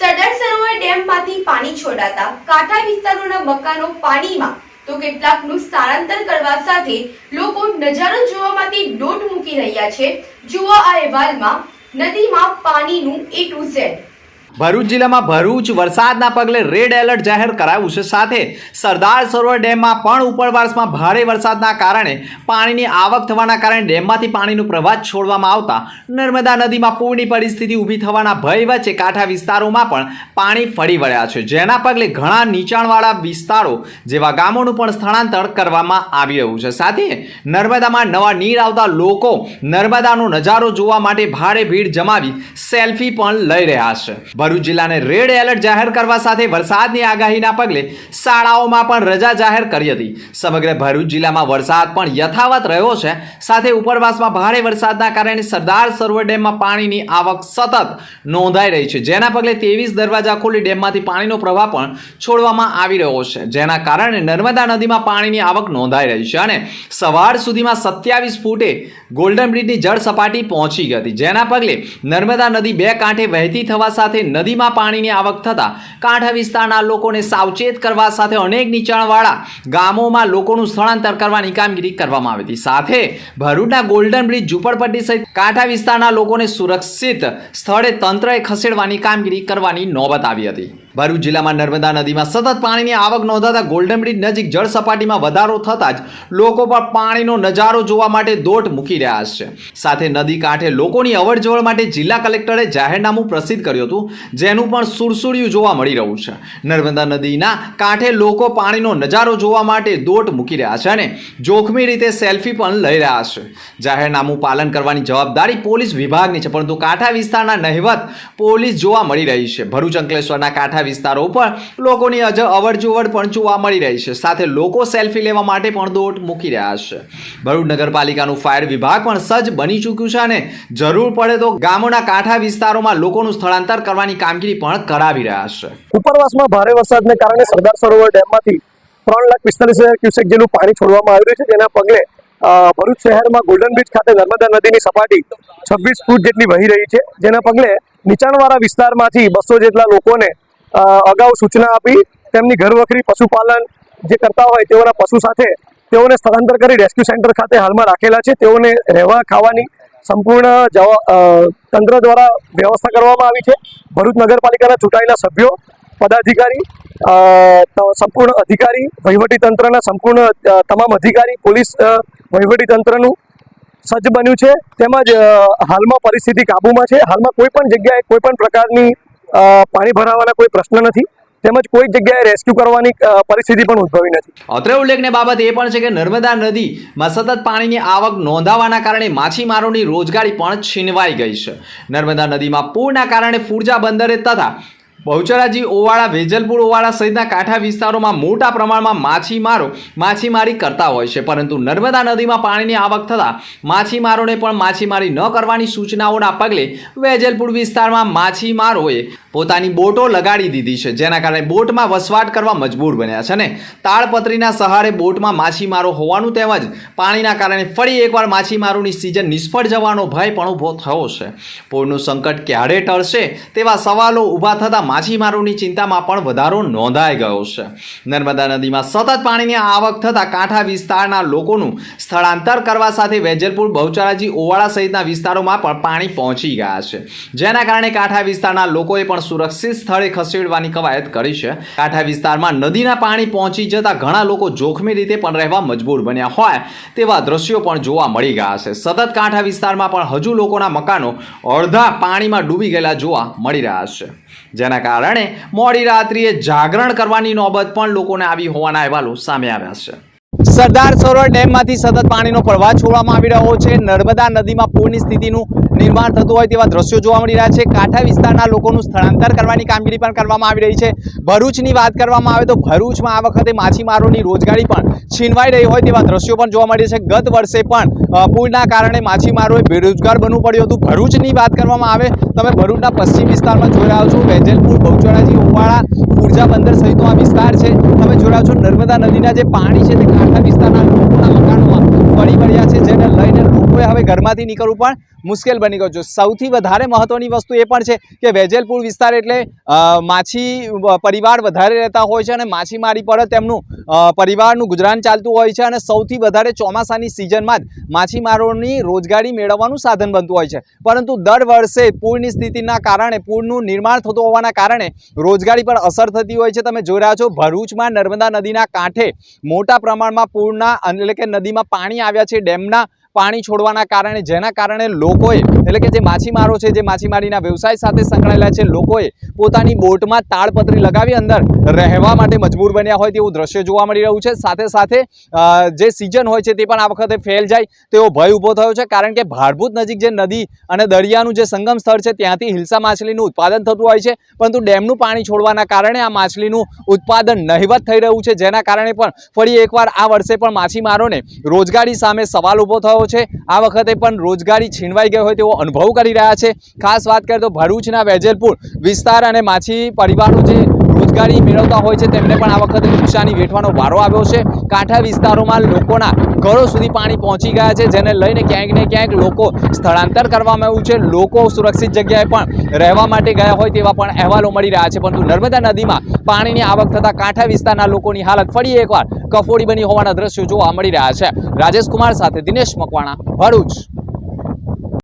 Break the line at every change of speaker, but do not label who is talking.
સરદાર સરોવર ડેમમાંથી પાણી છોડાતા કાંઠા વિસ્તારોના મકાનો પાણીમાં. તો કેટલાકનું સ્થળાંતર કરવા સાથે લોકો નજારો જોવા માટે દોટ મૂકી રહ્યા છે. જુઓ આ અહેવાલમાં, નદીમાં પાણીનું એ ટુ ઝેડ
ભરૂચ જિલ્લામાં ભરૂચ વરસાદના પગલે રેડ એલર્ટ જાહેર કરાયું છે. સાથે સરદાર સરોવર ડેમમાં પણ ઉપરવાસમાં ભારે વરસાદના કારણે પાણીની આવક થવાના કારણે ડેમમાંથી પાણીનો પ્રવાહ છોડવામાં આવતા નર્મદા નદીમાં પૂરની પરિસ્થિતિ ઊભી થવાના ભય વચ્ચે કાંઠા વિસ્તારોમાં પણ પાણી ફરી વળ્યા છે. જેના પગલે ઘણા નીચાણવાળા વિસ્તારો જેવા ગામોનું પણ સ્થળાંતર કરવામાં આવી રહ્યું છે. સાથે નર્મદામાં નવા નીર આવતા લોકો નર્મદાનો નજારો જોવા માટે ભારે ભીડ જમાવી સેલ્ફી પણ લઈ રહ્યા છે. ભરૂચ જિલ્લાને રેડ એલર્ટ જાહેર કરવા સાથે વરસાદની આગાહીના પગલે શાળાઓમાં પણ રજા જાહેર કરી હતી. સમગ્ર ભરૂચ જિલ્લામાં વરસાદ પણ યથાવત રહ્યો છે. સાથે ઉપરવાસમાં ભારે વરસાદના કારણે સરદાર સરોવર ડેમમાં પાણીની આવક સતત નોંધાઈ રહી છે. જેના પગલે ત્રેવીસ દરવાજા ખોલી ડેમમાંથી પાણીનો પ્રવાહ પણ છોડવામાં આવી રહ્યો છે. જેના કારણે નર્મદા નદીમાં પાણીની આવક નોંધાઈ રહી છે અને સવાર સુધીમાં સત્યાવીસ ફૂટે ગોલ્ડન બ્રિજની જળ સપાટી પહોંચી ગઈ હતી. જેના પગલે નર્મદા નદી બે કાંઠે વહેતી થવા સાથે નદીમાં પાણીની આવક થતાં કાંઠા વિસ્તારના લોકોને સાવચેત કરવા સાથે અનેક નીચાણવાળા ગામોમાં લોકોનું સ્થળાંતર કરવાની કામગીરી કરવામાં આવી હતી. સાથે ભરૂચના ગોલ્ડન બ્રિજ ઝુંપડપટ્ટી સહિત કાંઠા વિસ્તારના લોકોને સુરક્ષિત સ્થળે તંત્રએ ખસેડવાની કામગીરી કરવાની નોબત આવી હતી. ભરૂચ જિલ્લામાં નર્મદા નદીમાં સતત પાણીની આવક નોંધાતા ગોલ્ડન બ્રિજ નજીક જળ સપાટીમાં વધારો થતાં જ લોકો પર પાણીનો નજારો જોવા માટે દોટ મૂકી રહ્યા છે. સાથે નદી કાંઠે લોકોની અવરજવર માટે જિલ્લા કલેક્ટરે જાહેરનામું પ્રસિદ્ધ કર્યું હતું, જેનું પણ સુરસુડિયું જોવા મળી રહ્યું છે. નર્મદા નદીના કાંઠે લોકો પાણીનો નજારો જોવા માટે દોટ મૂકી રહ્યા છે અને જોખમી રીતે સેલ્ફી પણ લઈ રહ્યા છે. જાહેરનામું પાલન કરવાની જવાબદારી પોલીસ વિભાગની છે, પરંતુ કાંઠા વિસ્તારના નહિવત પોલીસ જોવા મળી રહી છે. ભરૂચ અંકલેશ્વરના કાંઠા વિસ્તારો ઉપર લોકોની અવરજવર પણ જોવા મળી રહી છે. સાથે લોકો સેલ્ફી લેવા માટે પણ દોટ મૂકી રહ્યા છે. ભરૂચ નગરપાલિકાનું ફાયર વિભાગ પણ સજ્જ બની ચૂક્યું છે અને જરૂર પડે તો ગામોના કાંઠા વિસ્તારોમાં લોકોનું સ્થળાંતર કરવાની કામગીરી પણ કરાવી રહ્યા છે.
ઉપરવાસમાં ભારે વરસાદને કારણે સરદાર સરોવર ડેમમાંથી ત્રણ લાખ પિસ્તાલીસ હજાર ક્યુસેક જેટલું પાણી છોડવામાં આવી રહ્યું છે. જેના પગલે ભરૂચ શહેરમાં ગોલ્ડન બ્રિજ ખાતે નર્મદા નદીની સપાટી છવ્વીસ ફૂટ જેટલી વહી રહી છે. જેના પગલે નીચાણવાળા વિસ્તારમાંથી બસો જેટલા લોકોને અગાઉ સૂચના આપી, તેમની ઘરવખરી પશુપાલન જે કરતા હોય તેઓના પશુ સાથે તેઓને સ્થળાંતર કરી રેસ્ક્યુ સેન્ટર ખાતે હાલમાં રાખેલા છે. તેઓને રહેવા, ખાવાની સંપૂર્ણ તંત્ર દ્વારા વ્યવસ્થા કરવામાં આવી છે. ભરૂચ નગરપાલિકાના ચૂંટાયેલા સભ્યો, પદાધિકારી સંપૂર્ણ અધિકારી, વહીવટી તંત્રના સંપૂર્ણ તમામ અધિકારી, પોલીસ વહીવટી તંત્રનું સજ્જ બન્યું છે. તેમજ હાલમાં પરિસ્થિતિ કાબૂમાં છે. હાલમાં કોઈ પણ જગ્યાએ કોઈ પણ પ્રકારની પાણી ભરાવાના કોઈ પ્રશ્ન નથી. તેમજ કોઈ જગ્યાએ રેસ્ક્યુ કરવાની પરિસ્થિતિ પણ ઉદ્ભવી નથી.
અત્રે ઉલ્લેખની બાબત એ પણ છે કે નર્મદા નદીમાં સતત પાણીની આવક નોંધાવાના કારણે માછીમારોની રોજગારી પણ છીનવાઈ ગઈ છે. નર્મદા નદીમાં પૂરના કારણે ફૂર્જા બંદરે તથા બહુચરાજી ઓવાળા, વેજલપુર ઓવાળા સહિતના કાંઠા વિસ્તારોમાં મોટા પ્રમાણમાં માછીમારો માછીમારી કરતા હોય છે. પરંતુ નર્મદા નદીમાં પાણીની આવક થતાં માછીમારોને પણ માછીમારી ન કરવાની સૂચનાઓના પગલે વેજલપુર વિસ્તારમાં માછીમારોએ પોતાની બોટો લગાડી દીધી છે, જેના કારણે બોટમાં વસવાટ કરવા મજબૂર બન્યા છે ને તાળપત્રીના સહારે બોટમાં માછીમારો હોવાનું તેમજ પાણીના કારણે ફરી એકવાર માછીમારોની સિઝન નિષ્ફળ જવાનો ભય પણ ઊભો થયો છે. પૂરનું સંકટ ક્યારે ટળશે તેવા સવાલો ઊભા થતાં માછીમારોની ચિંતામાં પણ વધારો નોંધાઈ ગયો છે. નર્મદા નદીમાં સતત પાણીની આવક થતાં કાંઠા વિસ્તારના લોકોનું સ્થળાંતર કરવા સાથે વેજલપુર, બહુચરાજી, ઓવાળા સહિતના વિસ્તારોમાં પણ પાણી પહોંચી ગયા છે. જેના કારણે કાંઠા વિસ્તારના લોકોએ પણ સુરક્ષિત સ્થળે ખસેડવાની કવાયત કરી છે. કાંઠા વિસ્તારમાં નદીના પાણી પહોંચી જતા ઘણા લોકો જોખમી રીતે પણ રહેવા મજબૂર બન્યા હોય તેવા દ્રશ્યો પણ જોવા મળી ગયા છે. સતત કાંઠા વિસ્તારમાં પણ હજુ લોકોના મકાનો અડધા પાણીમાં ડૂબી ગયેલા જોવા મળી રહ્યા છે. જેના કારણે મોડી રાત્રિએ જાગરણ કરવાની નોબત પણ લોકોને આવી હોવાના અહેવાલો સામે આવ્યા છે. સરદાર સરોવર ડેમમાંથી સતત પાણીનો પ્રવાહ છોડવામાં આવી રહ્યો છે. નર્મદા નદીમાં પૂરની સ્થિતિનું નિર્માણ થતું હોય તેવા દ્રશ્યો જોવા મળી રહ્યા છે. કાંઠા વિસ્તારના લોકોનું સ્થળાંતર કરવાની કામગીરી પણ કરવામાં આવી રહી છે. ભરૂચની વાત કરવામાં આવે તો ભરૂચમાં આ વખતે માછીમારોની રોજગારી પણ છીનવાઈ રહી હોય તેવા દ્રશ્યો પણ જોવા મળે છે. ગત વર્ષે પણ પૂરના કારણે માછીમારોએ બેરોજગાર બનવું પડ્યું હતું. ભરૂચની વાત કરવામાં આવે, તમે ભરૂચના પશ્ચિમ વિસ્તારમાં જોઈ રહ્યા છો, વેજલપુર, બહુચરાજી, ઉવાળા ઊર્જા બંદર સહિતનો આ વિસ્તાર છે. તમે જોઈ રહ્યા છો, નર્મદા નદીના જે પાણી છે તે કાંઠા વિસ્તારના લોકોના મકાનોમાં ફરી વળ્યા છે, જેને લઈને લોકોએ હવે ઘરમાંથી નીકળવું પણ મુશ્કેલ બની ગયો. છે સૌથી વધારે મહત્વની વસ્તુ એ પણ છે કે વેજલપુર વિસ્તાર એટલે માછી પરિવાર વધારે રહેતા હોય છે અને માછીમારી પર તેમનું પરિવારનું ગુજરાન ચાલતું હોય છે અને સૌથી વધારે ચોમાસાની સિઝનમાં જ માછીમારોની રોજગારી મેળવવાનું સાધન બનતું હોય છે. પરંતુ દર વર્ષે પૂરની સ્થિતિના કારણે, પૂરનું નિર્માણ થતું હોવાના કારણે રોજગારી પર અસર થતી હોય છે. તમે જોઈ રહ્યા છો, ભરૂચમાં નર્મદા નદીના કાંઠે મોટા પ્રમાણમાં પૂરના, એટલે કે નદીમાં પાણી આવ્યા છે ડેમના પાણી છોડવાના કારણે, જેના કારણે લોકોએ, એટલે કે જે માછીમારો છે, જે માછીમારીના વ્યવસાય સાથે સંકળાયેલા છે, લોકોએ પોતાની બોટમાં તાડપત્રી લગાવી અંદર રહેવા માટે મજબૂર બન્યા હોય તેવું દ્રશ્ય જોવા મળી રહ્યું છે. સાથે સાથે જે સિઝન હોય છે તે પણ આ વખતે ફેલ જાય તેવો ભય ઊભો થયો છે. કારણ કે ભાડભૂત નજીક જે નદી અને દરિયાનું જે સંગમ સ્થળ છે, ત્યાંથી હિલસા માછલીનું ઉત્પાદન થતું હોય છે. પરંતુ ડેમનું પાણી છોડવાના કારણે આ માછલીનું ઉત્પાદન નહિવત થઈ રહ્યું છે. જેના કારણે પણ ફરી એકવાર આ વર્ષે પણ માછીમારોને રોજગારી સામે સવાલ ઊભો થયો છે. આ વખતે પણ રોજગારી છીનવાઈ ગઈ હોય તેવો અનુભવ કરી રહ્યા છે. ખાસ વાત કરીએ તો ભરૂચના વેજલપુર વિસ્તાર અને માછી પરિવારો જે રોજગારી મેળવતા હોય છે, તેમને પણ આ વખતે નુકસાની વેઠવાનો વારો આવ્યો છે. કાંઠા વિસ્તારોમાં લોકોના ઘરો સુધી પાણી પહોંચી ગયા છે, જેને લઈને ક્યાંક ને ક્યાંક લોકો સ્થળાંતર કરવામાં આવ્યું છે. લોકો સુરક્ષિત જગ્યાએ પણ રહેવા માટે ગયા હોય તેવા પણ અહેવાલો મળી રહ્યા છે. પરંતુ નર્મદા નદીમાં પાણીની આવક થતાં કાંઠા વિસ્તારના લોકોની હાલત ફરી એકવાર કફોડી બની હોવાના દ્રશ્યો જોવા મળી રહ્યા છે. રાજેશ કુમાર સાથે દિનેશ મકવાણા, ભરૂચ.